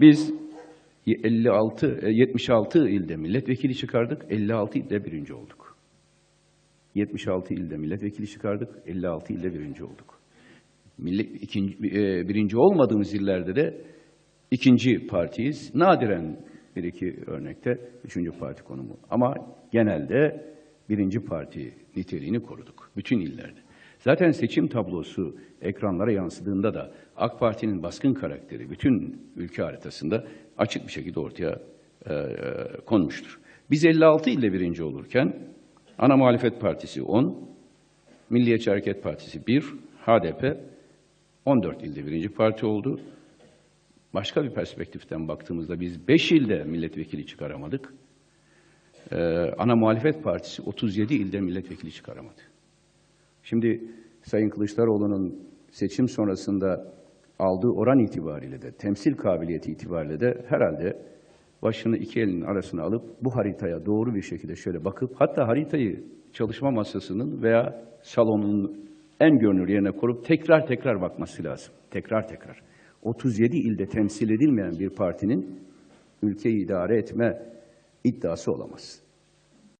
Biz 56, e, 76 ilde milletvekili çıkardık, 56 ilde birinci olduk. 76 ilde milletvekili çıkardık, 56 ilde birinci olduk. Millet, ikinci, e, birinci olmadığımız illerde de ikinci partiyiz. Nadiren bir iki örnekte üçüncü parti konumu. Ama genelde birinci parti niteliğini koruduk. Bütün illerde. Zaten seçim tablosu ekranlara yansıdığında da AK Parti'nin baskın karakteri bütün ülke haritasında açık bir şekilde ortaya e, e, konmuştur. Biz 56 ilde birinci olurken ana muhalefet partisi 10, Milliyetçi Hareket Partisi 1, HDP 14 ilde birinci parti oldu. Başka bir perspektiften baktığımızda biz 5 ilde milletvekili çıkaramadık. Ee, ana muhalefet partisi 37 ilde milletvekili çıkaramadı. Şimdi Sayın Kılıçdaroğlu'nun seçim sonrasında aldığı oran itibariyle de, temsil kabiliyeti itibariyle de herhalde başını iki elinin arasına alıp bu haritaya doğru bir şekilde şöyle bakıp hatta haritayı çalışma masasının veya salonun en görünür yerine korup tekrar tekrar bakması lazım. Tekrar tekrar. 37 ilde temsil edilmeyen bir partinin ülkeyi idare etme iddiası olamaz.